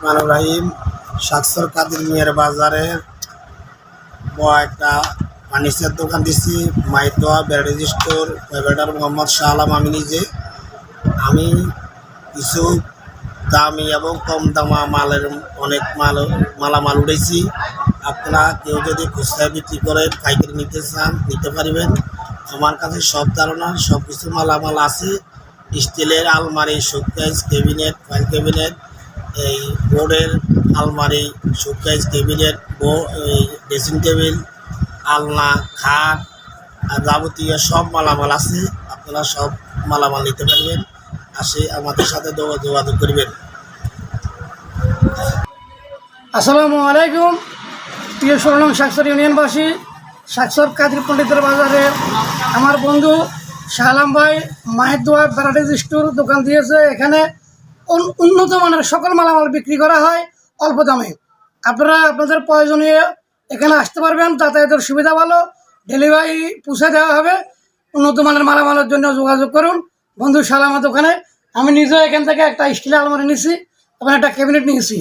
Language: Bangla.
মানু রাহিম, শাকসর কাদির মিয়ার বাজারে বড় একটা ফার্নিচার দোকান দিছি, মাইতোয়া ব্যাটারি স্টোর ব্যাটার মোহাম্মদ শাহ আলম আমি নিজে। আমি কিছু দামি এবং কম দামা মালের অনেক মাল, মালামাল উঠেছি আপনারা কেউ যদি খুচরা বিক্রি করে পাইকারি নিতে চান, নিতে পারবেন। আমার কাছে সব ধরনের সব কিছু মালামাল আছে। স্টিলের আলমারি, শোকেস, ক্যাবিনেট ফাইল ক্যাবিনেট এই বোর্ডের আলমারি শোকেস টেবিলের এই ড্রেসিং টেবিল, আলনা, খাট, আর যাবতীয় সব মালামাল আছে। আপনারা সব মালামাল নিতে পারবেন। আসে আমাদের সাথে যোগাযোগ করবেন। আসসালামু আলাইকুম। প্রিয় ষোলং সাক্ষর ইউনিয়নবাসী সাক্ষর কাদির পণ্ডিতের বাজারে আমার বন্ধু শাহলাম ভাই মায়ের দোয়া ভ্যারাইটিজ স্টোর দোকান দিয়েছে। এখানে উন্নত মানের সকল মালামাল বিক্রি করা হয় অল্প দামে। আপনারা আপনাদের প্রয়োজনীয় এখানে আসতে পারবেন, যাতায়াতের সুবিধা ভালো, ডেলিভারি পৌঁছে দেওয়া হবে। উন্নত মানের মালামালের জন্য যোগাযোগ করুন। বন্ধু সালামত ওখানে। আমি নিজেও এখান থেকে একটা স্টিল আলমারি নিয়েছি এবং একটা ক্যাবিনেট নিয়েছি।